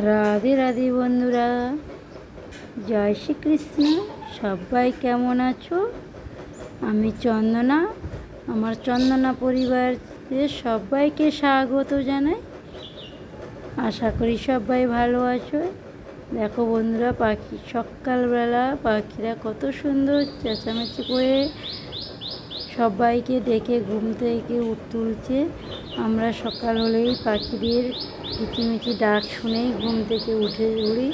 রাধে রাধে বন্ধুরা। জয় শ্রীকৃষ্ণ। সবাই কেমন আছো? আমি চন্দনা। আমার চন্দনা পরিবারের সবাইকে স্বাগত জানাই। আশা করি সবাই ভালো আছো। দেখো বন্ধুরা, পাখি সকালবেলা পাখিরা কত সুন্দর চেঁচামেচি করে সবাইকে দেখে ঘুম থেকে উঠ তুলছে আমরা সকাল হলেই পাখিদের কিচিমিচি ডাক শুনেই ঘুম থেকে উঠে উড়ি,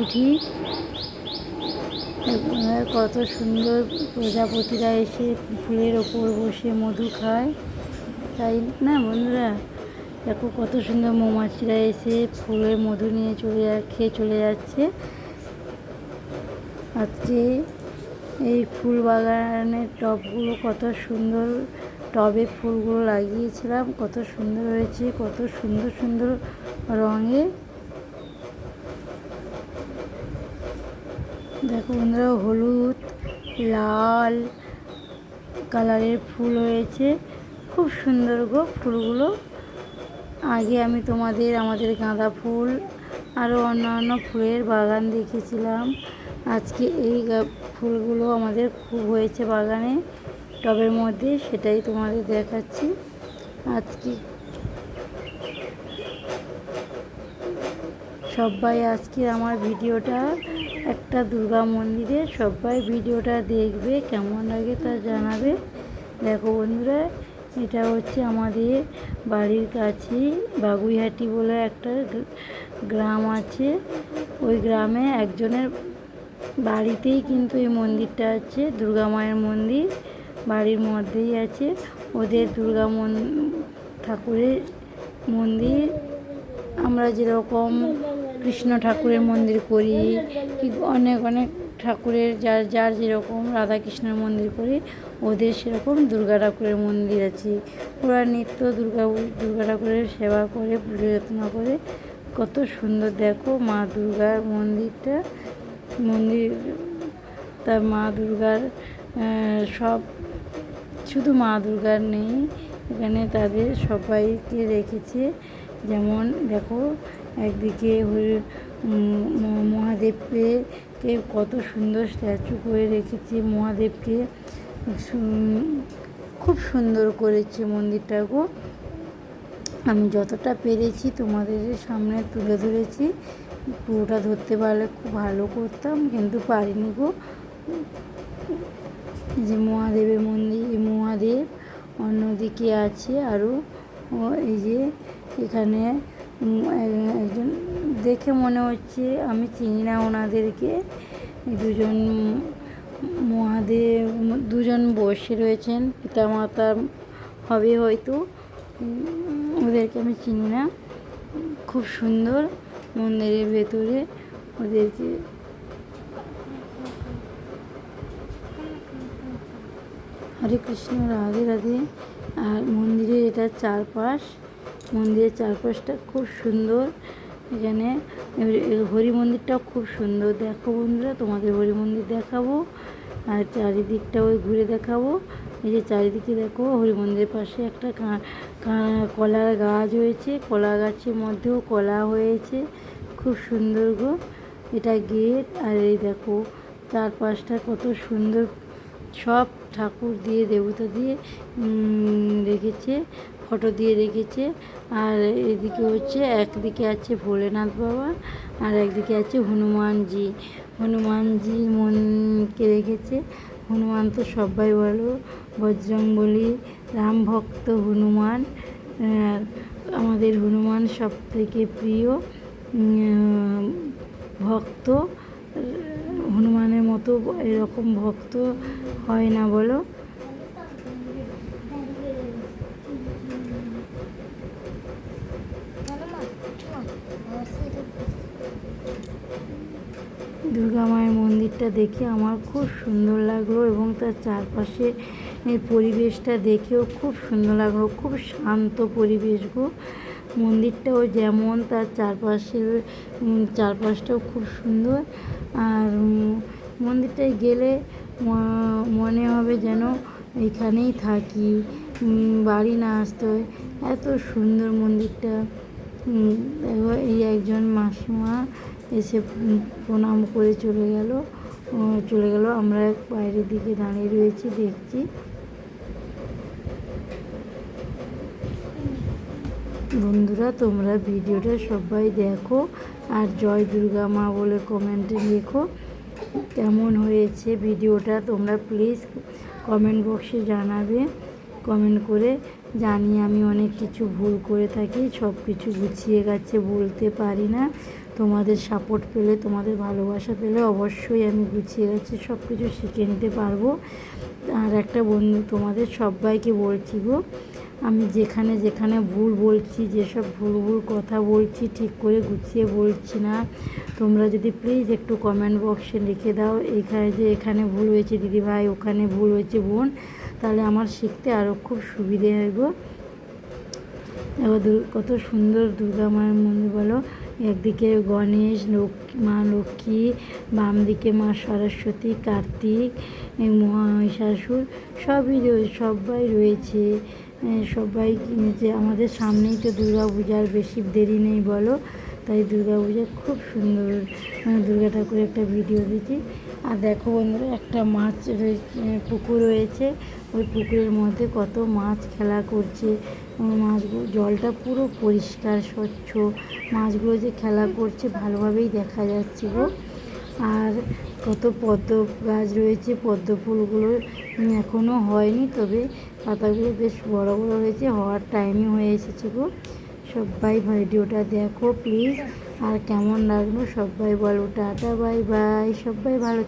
উঠি। কত সুন্দর প্রজাপতিরা এসে ফুলের ওপর বসে মধু খায়। তাই না বন্ধুরা? দেখো কত সুন্দর মৌমাছিরা এসে ফুলের মধু নিয়ে চলে খেয়ে চলে যাচ্ছে। আজকে এই ফুল বাগানের টবগুলো কত সুন্দর, টবে ফুলগুলো লাগিয়েছিলাম, কত সুন্দর হয়েছে, কত সুন্দর সুন্দর রঙে। দেখো বন্ধুরা, হলুদ, লাল কালারের ফুল হয়েছে। খুব সুন্দর গো ফুলগুলো। আগে আমি তোমাদের, আমাদের গাঁদা ফুল আরও অন্যান্য ফুলের বাগান দেখেছিলাম। আজকে এই ফুলগুলো আমাদের খুব হয়েছে বাগানে। টবের মধ্যে সেটাই তোমাদের দেখাচ্ছি। আজকে সবাই আজকে আমার ভিডিওটা একটা দুর্গা মন্দিরে, সবাই ভিডিওটা দেখবে, কেমন লাগে তা জানাবে। দেখো বন্ধুরা, এটা হচ্ছে আমাদের বাড়ির কাছে বাগুইহাটি বলে একটা গ্রাম আছে। ওই গ্রামে একজনের বাড়িতেই কিন্তু এই মন্দিরটা আছে, দুর্গা মায়ের মন্দির, বাড়ির মধ্যেই আছে। ওদের দুর্গা মন, ঠাকুরের মন্দির। আমরা যেরকম কৃষ্ণ ঠাকুরের মন্দির করি কি অনেক অনেক ঠাকুরের যার যার যেরকম রাধা কৃষ্ণের মন্দির করি, ওদের সেরকম দুর্গা ঠাকুরের মন্দির আছে। ওরা নিত্য দুর্গা দুর্গা ঠাকুরের সেবা করে পুজো যত্ন করে। কত সুন্দর, দেখো মা দুর্গার মন্দিরটা। মন্দির, তার মা দুর্গার সব, শুধু মা দুর্গার নেই, এখানে তাদের সবাইকে রেখেছে। যেমন দেখো, একদিকে মহাদেবকে কে কত সুন্দর স্ট্যাচু করে রেখেছে মহাদেবকে। খুব সুন্দর করেছে মন্দিরটাকেও আমি যতটা পেরেছি তোমাদের সামনে তুলে ধরেছি, পুরোটা ধরতে পারলে খুব ভালো করতাম, কিন্তু পারিনি গো। যে মহাদেবের মন্দির মহাদেব অন্যদিকে আছে আরও এই যে এখানে একজন, দেখে মনে হচ্ছে আমি চিনি না ওনাদেরকে। দুজন মহাদেব, দুজন বসে রয়েছেন, পিতামাতা হবে হয়তো। ওদেরকে আমি চিনি না। খুব সুন্দর মন্দিরের ভেতরে ওদেরকে। হরে কৃষ্ণ, রাধে রাধে। আর মন্দিরের এটা চারপাশ, মন্দিরের চারপাশটা খুব সুন্দর। এখানে হরি মন্দিরটাও খুব সুন্দর। দেখো বন্ধুরা, তোমাদের হরি মন্দির দেখাবো। আর চারিদিকটা ওই ঘুরে দেখাবো। এই যে চারিদিকে দেখো হরি মন্দিরের পাশে একটা কলার গাছ হয়েছে। কলা গাছের মধ্যেও কলা হয়েছে। খুব সুন্দর গো। এটা গেট আর এই দেখো চারপাশটা কত সুন্দর। সব ঠাকুর দিয়ে, দেবতা দিয়ে রেখেছে, ফটো দিয়ে রেখেছে। আর এদিকে হচ্ছে, একদিকে আছে ভোলেনাথ বাবা আর একদিকে আছে হনুমানজি। হনুমানজি মনকে রেখেছে? হনুমান তো সবাই বলো বজরংবলী রাম ভক্ত হনুমান আমাদের হনুমান সব থেকে প্রিয় ভক্ত। হনুমানের মতো এরকম ভক্ত হয় না বলো। দুর্গা মায়ের মন্দিরটা দেখে আমার খুব সুন্দর লাগল এবং তার চারপাশে এর পরিবেশটা দেখেও খুব সুন্দর লাগল, খুব শান্ত পরিবেশ গো। মন্দিরটাও যেমন তার চারপাশের চারপাশটাও খুব সুন্দর। আর মন্দিরটায় গেলে মনে হবে যেন এখানেই থাকি বাড়ি না আসতে হয়। এত সুন্দর মন্দিরটা। এই একজন মাসিমা এসে প্রণাম করে চলে গেল। চলে গেল, আমরা বাইরের দিকে দাঁড়িয়ে রয়েছি, দেখছি। বন্ধুরা, তোমরা ভিডিওটা সবাই দেখো আর জয় দুর্গা মা বলে কমেন্টে লেখো কেমন হয়েছে ভিডিওটা। তোমরা প্লিজ কমেন্ট বক্সে জানাবে কমেন্ট করে জানি আমি অনেক কিছু ভুল করে থাকি সব কিছু গুছিয়ে গেছে, বলতে পারি না। তোমাদের সাপোর্ট পেলে, তোমাদের ভালোবাসা পেলে অবশ্যই আমি গুছিয়ে গেছি সব কিছু শিখে নিতে পারব। আর একটা বন্ধু তোমাদের সবাইকে বলছি গো, আমি যেখানে যেখানে ভুল বলছি, যেসব ভুল ভুল কথা বলছি, ঠিক করে গুছিয়ে বলছি না। তোমরা যদি প্লিজ একটু কমেন্ট বক্সে লিখে দাও, এখানে যে এখানে ভুল হয়েছে দিদিভাই, ওখানে ভুল হয়েছে বোন, তাহলে আমার শিখতে আরও খুব সুবিধে হয় গো। এবার দু- কত সুন্দর দুর্গা মায়ের মন্দির বলো। একদিকে গণেশ, লক্ষ্মী, মা লক্ষ্মী বাম দিকে মা সরস্বতী, কার্তিক মহাশাসুর সবই সবাই রয়েছে। সবাই যে আমাদের সামনেই তো দুর্গা পূজার বেশি দেরি নেই বলো। তাই দুর্গা পূজা খুব সুন্দর। মানে দুর্গা ঠাকুরের একটা ভিডিও দিচ্ছি আর দেখো বন্ধুরা, একটা মাছ পুকুর রয়েছে। ওই পুকুরের মধ্যে কত মাছ খেলা করছে। মাছগুলো জলটা পুরো পরিষ্কার, স্বচ্ছ। মাছগুলো যে খেলা করছে, ভালোভাবেই দেখা যাচ্ছে গো। আর কত পদ্ম গাছ রয়েছে, পদ্ম ফুলগুলো এখনও হয়নি, তবে পাতাগুলো বেশ বড় বড় হয়েছে, হওয়ার টাইমই হয়ে এসেছে গো। সবাই ভিডিওটা দেখো প্লিজ আর কেমন লাগল সবাই বলো টাটা বাই বাই সবাই ভালো